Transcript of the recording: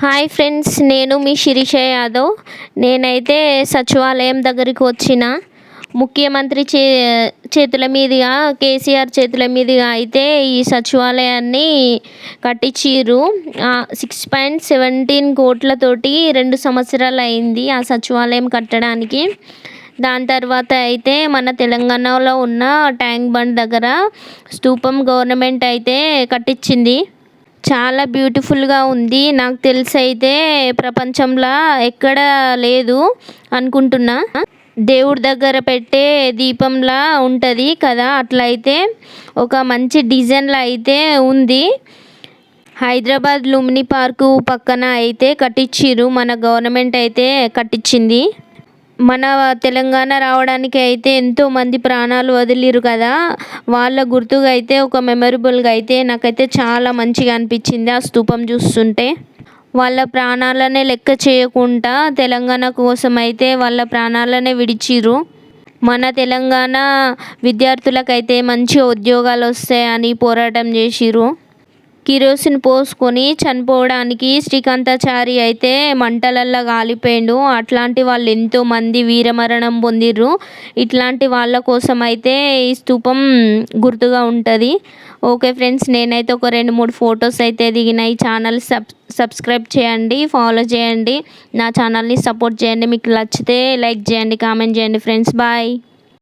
Hi friends నేను మీ శిరీష యాదవ్. నేనైతే సచివాలయం దగ్గరికి వచ్చిన. ముఖ్యమంత్రి చే చేతుల మీదుగా కేసీఆర్ చేతుల మీదుగా అయితే ఈ సచివాలయాన్ని కట్టించిర్రు. సిక్స్ పాయింట్ సెవెంటీన్ కోట్లతోటి రెండు సంవత్సరాలు అయింది ఆ సచివాలయం కట్టడానికి. దాని తర్వాత అయితే మన తెలంగాణలో ఉన్న ట్యాంక్ బండ్ దగ్గర స్తూపం గవర్నమెంట్ అయితే కట్టించింది. చాలా బ్యూటిఫుల్గా ఉంది. నాకు తెలిసి అయితే ప్రపంచంలో ఎక్కడ లేదు అనుకుంటున్నా. దేవుడి దగ్గర పెట్టే దీపంలా ఉంటుంది కదా. అట్లయితే ఒక మంచి డిజైన్లో అయితే ఉంది. హైదరాబాద్ లుమ్ని పార్కు పక్కన అయితే కట్టించిర్రు మన గవర్నమెంట్ అయితే కట్టించింది మన తెలంగాణ రావడానికి అయితే ఎంతోమంది ప్రాణాలు వదిలిరు కదా. వాళ్ళ గుర్తుగా అయితే ఒక మెమరబుల్గా అయితే నాకైతే చాలా మంచిగా అనిపించింది ఆ స్తూపం చూస్తుంటే. వాళ్ళ ప్రాణాలనే లెక్క చేయకుండా తెలంగాణ కోసం అయితే వాళ్ళ ప్రాణాలనే విడిచిరు మన తెలంగాణ విద్యార్థులకైతే మంచి ఉద్యోగాలు వస్తాయని పోరాటం చేసిరు కిరోసిన్ పోసుకొని చనిపోవడానికి శ్రీకాంతాచారి అయితే మంటలల్లో కాలిపోయిండు అట్లాంటి వాళ్ళు ఎంతోమంది వీరమరణం పొందిర్రు. ఇట్లాంటి వాళ్ళ కోసం అయితే ఈ స్తూపం గుర్తుగా ఉంటుంది. ఓకే ఫ్రెండ్స్ నేనైతే ఒక రెండు మూడు ఫొటోస్ అయితే దిగిన. ఈ ఛానల్ సబ్ సబ్స్క్రైబ్ చేయండి ఫాలో చేయండి. నా ఛానల్ని సపోర్ట్ చేయండి. మీకు నచ్చితే లైక్ చేయండి కామెంట్ చేయండి ఫ్రెండ్స్. బాయ్.